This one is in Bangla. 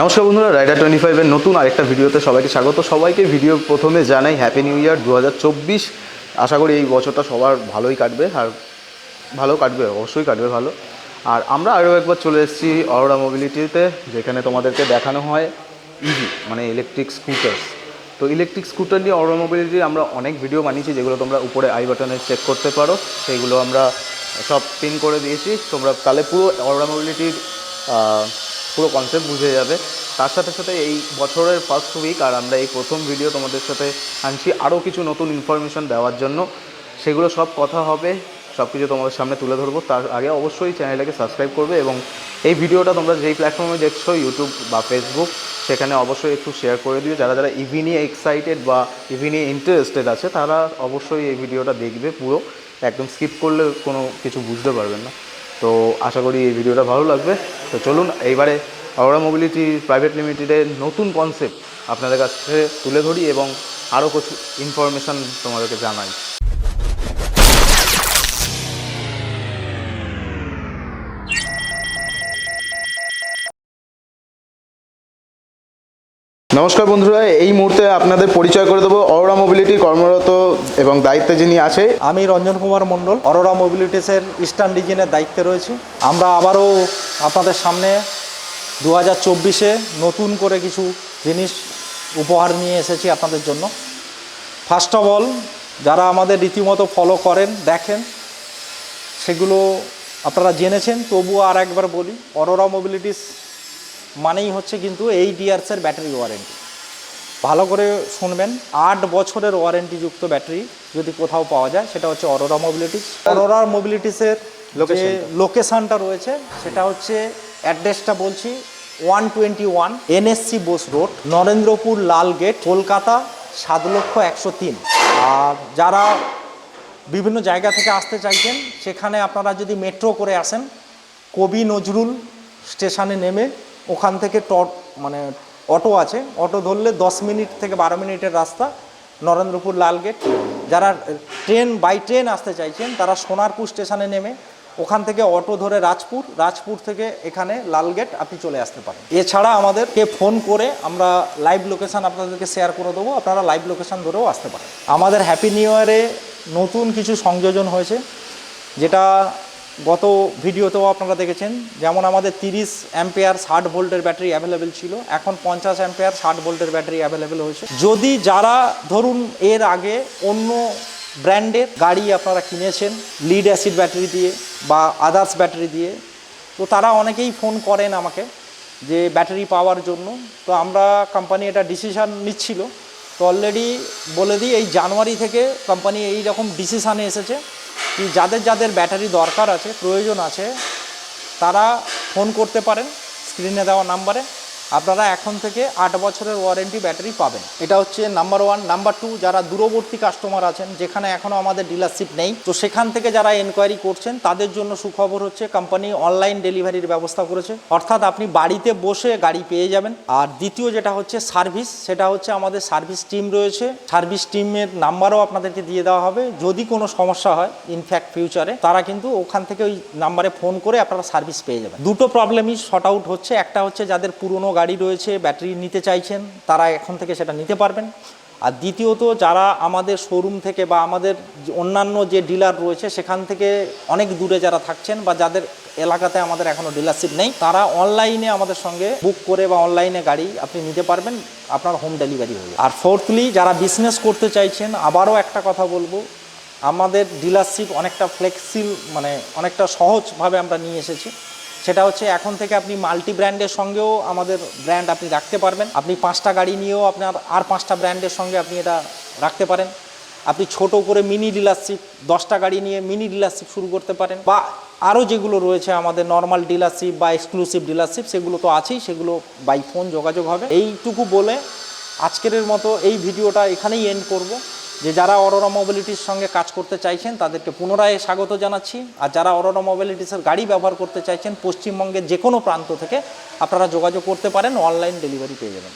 নমস্কার বন্ধুরা রাইডার টোয়েন্টি ফাইভের নতুন আরেকটা ভিডিওতে সবাইকে স্বাগত। সবাইকে ভিডিও প্রথমে জানাই হ্যাপি নিউ ইয়ার দু হাজার চব্বিশ। আশা করি এই বছরটা সবার ভালোই কাটবে, আর ভালো কাটবে, অবশ্যই কাটবে ভালো। আর আমরা আরও একবার চলে এসেছি অরোরা মোবিলিটিতে যেখানে তোমাদেরকে দেখানো হয় ইভি মানে ইলেকট্রিক স্কুটার্স তো ইলেকট্রিক স্কুটার নিয়ে অরোরা মোবিলিটির আমরা অনেক ভিডিও বানিয়েছি, যেগুলো তোমরা উপরে আই বাটনে চেক করতে পারো। সেইগুলো আমরা সব পিন করে দিয়েছি। তোমরা তাহলে পুরো অরোরা মোবিলিটির পুরো কনসেপ্ট বুঝে যাবে। তার সাথে সাথে এই বছরের ফার্স্ট উইক আর আমরা এই প্রথম ভিডিও তোমাদের সাথে আনছি আরও কিছু নতুন ইনফরমেশন দেওয়ার জন্য। সেগুলো সব কথা হবে সব কিছু তোমাদের সামনে তুলে ধরবো। তার আগে অবশ্যই চ্যানেলটাকে সাবস্ক্রাইব করবে এবং এই ভিডিওটা তোমরা যেই প্ল্যাটফর্মে দেখছ ইউটিউব বা ফেসবুক সেখানে অবশ্যই একটু শেয়ার করে দিও। যারা যারা ইভি নিয়ে এক্সাইটেড বা ইভি নিয়ে ইন্টারেস্টেড আছে, তারা অবশ্যই এই ভিডিওটা দেখবে পুরো। একদম স্কিপ করলে কোনো কিছু বুঝতে পারবেন না। তো আশা করি এই ভিডিওটা ভালো লাগবে। তো চলুন, এইবারে অরোরা মোবিলিটি প্রাইভেট লিমিটেডের নতুন কনসেপ্ট আপনাদের কাছে তুলে ধরি এবং আরও কিছু ইনফরমেশান তোমাদেরকে জানাই। নমস্কার বন্ধুরা, এই মুহূর্তে আপনাদের পরিচয় করে দেবো অরোরা মোবিলিটি কর্মরত এবং দায়িত্বে যিনি আছে। আমি রঞ্জন কুমার মণ্ডল, অরোরা মোবিলিটিসের ইস্টার্ন রিজনের দায়িত্বে রয়েছি। আমরা আবারও আপনাদের সামনে দু হাজার চব্বিশে নতুন করে কিছু জিনিস উপহার নিয়ে এসেছি আপনাদের জন্য। ফার্স্ট অফ অল যারা আমাদের রীতিমতো ফলো করেন, দেখেন, সেগুলো আপনারা জেনেছেন, তবুও আর একবার বলি, অরোরা মোবিলিটিস মানেই হচ্ছে কিন্তু এইট ইয়ার্সের ব্যাটারি ওয়ারেন্টি। ভালো করে শুনবেন আট বছরের ওয়ারেন্টিযুক্ত ব্যাটারি যদি কোথাও পাওয়া যায় সেটা হচ্ছে অরোরা মোবিলিটিস অরোরা মোবিলিটিসের যে লোকেশানটা রয়েছে সেটা হচ্ছে অ্যাড্রেসটা বলছি one twenty one NSC Bose road Narendrapur Lal gate Kolkata সাত লক্ষ একশো তিন। আর যারা বিভিন্ন জায়গা থেকে আসতে চাইছেন সেখানে আপনারা যদি মেট্রো করে আসেন কবি নজরুল স্টেশনে নেমে ওখান থেকে টট মানে অটো আছে। অটো ধরলে দশ মিনিট থেকে বারো মিনিটের রাস্তা, নরেন্দ্রপুর লালগেট যারা ট্রেন বাই ট্রেন আসতে চাইছেন, তারা সোনারপুর স্টেশনে নেমে ওখান থেকে অটো ধরে রাজপুর রাজপুর থেকে এখানে লালগেট আপনি চলে আসতে পারেন। এছাড়া আমাদেরকে ফোন করে আমরা লাইভ লোকেশান আপনাদেরকে শেয়ার করে দেবো, আপনারা লাইভ লোকেশান ধরেও আসতে পারেন। আমাদের হ্যাপি নিউ ইয়ারে নতুন কিছু সংযোজন হয়েছে, যেটা গত ভিডিওতেও আপনারা দেখেছেন, যেমন আমাদের তিরিশ অ্যাম্পেয়ার ষাট ভোল্টের ব্যাটারি অ্যাভেলেবেল ছিল, এখন পঞ্চাশ অ্যাম্পেয়ার ষাট ভোল্টের ব্যাটারি অ্যাভেলেবেল হয়েছে। যদি যারা ধরুন এর আগে অন্য ব্র্যান্ডের গাড়ি আপনারা কিনেছেন লিড অ্যাসিড ব্যাটারি দিয়ে বা আদার্স ব্যাটারি দিয়ে, তো তারা অনেকেই ফোন করেন আমাকে যে ব্যাটারি পাওয়ার জন্য। তো আমরা কোম্পানি এটা ডিসিশান নিচ্ছিল। তো অলরেডি বলে দিই, এই জানুয়ারি থেকে কোম্পানি এই রকম ডিসিশানে এসেছে। কি যাদের যাদের ব্যাটারি দরকার আছে, প্রয়োজন আছে, তারা ফোন করতে পারেন স্ক্রিনে দেওয়া নাম্বারে আপনারা এখন থেকে আট বছরের ওয়ারেন্টি ব্যাটারি পাবেন। এটা হচ্ছে নাম্বার ওয়ান নাম্বার টু যারা দূরবর্তী কাস্টমার আছেন, যেখানে এখনও আমাদের ডিলারশিপ নেই, তো সেখান থেকে যারা এনকোয়ারি করছেন, তাদের জন্য সুখবর হচ্ছে কোম্পানি অনলাইন ডেলিভারির ব্যবস্থা করেছে। অর্থাৎ আপনি বাড়িতে বসে গাড়ি পেয়ে যাবেন। আর দ্বিতীয় যেটা হচ্ছে সার্ভিস সেটা হচ্ছে আমাদের সার্ভিস টিম রয়েছে। সার্ভিস টিমের নাম্বারও আপনাদেরকে দিয়ে দেওয়া হবে। যদি কোনো সমস্যা হয় ইনফ্যাক্ট ফিউচারে তারা কিন্তু ওখান থেকে ওই নাম্বারে ফোন করে আপনারা সার্ভিস পেয়ে যাবেন। দুটো প্রবলেমই শর্ট আউট হচ্ছে। একটা হচ্ছে যাদের পুরনো গাড়ি রয়েছে, ব্যাটারি নিতে চাইছেন, তারা এখন থেকে সেটা নিতে পারবেন। আর দ্বিতীয়ত, যারা আমাদের শোরুম থেকে বা আমাদের অন্যান্য যে ডিলার রয়েছে, সেখান থেকে অনেক দূরে যারা থাকছেন বা যাদের এলাকাতে আমাদের এখনও ডিলারশিপ নেই, তারা অনলাইনে আমাদের সঙ্গে বুক করে বা অনলাইনে গাড়ি আপনি নিতে পারবেন, আপনার হোম ডেলিভারি হয়ে আর ফোর্থলি যারা বিজনেস করতে চাইছেন, আবারও একটা কথা বলব, আমাদের ডিলারশিপ অনেকটা ফ্লেক্সিল মানে অনেকটা সহজভাবে আমরা নিয়ে এসেছি। সেটা হচ্ছে এখন থেকে আপনি মাল্টি ব্র্যান্ডের সঙ্গেও আমাদের ব্র্যান্ড আপনি রাখতে পারবেন। আপনি পাঁচটা গাড়ি নিয়েও আপনার আর পাঁচটা ব্র্যান্ডের সঙ্গে আপনি এটা রাখতে পারেন। আপনি ছোট করে মিনি ডিলারশিপ দশটা গাড়ি নিয়ে মিনি ডিলারশিপ শুরু করতে পারেন। বা আরও যেগুলো রয়েছে আমাদের নর্মাল ডিলারশিপ বা এক্সক্লুসিভ ডিলারশিপ সেগুলো তো আছেই, সেগুলো বাই ফোন যোগাযোগ হবে। এইটুকু বলে আজকের মতো এই ভিডিওটা এখানেই এন্ড করব। যে যারা অরোরা মোবিলিটির সঙ্গে কাজ করতে চাইছেন, তাদেরকে পুনরায় স্বাগত জানাচ্ছি। আর যারা অরোরা মোবিলিটিসের গাড়ি ব্যবহার করতে চাইছেন, পশ্চিমবঙ্গের যে কোনো প্রান্ত থেকে আপনারা যোগাযোগ করতে পারেন, অনলাইন ডেলিভারি পেয়ে যাবেন।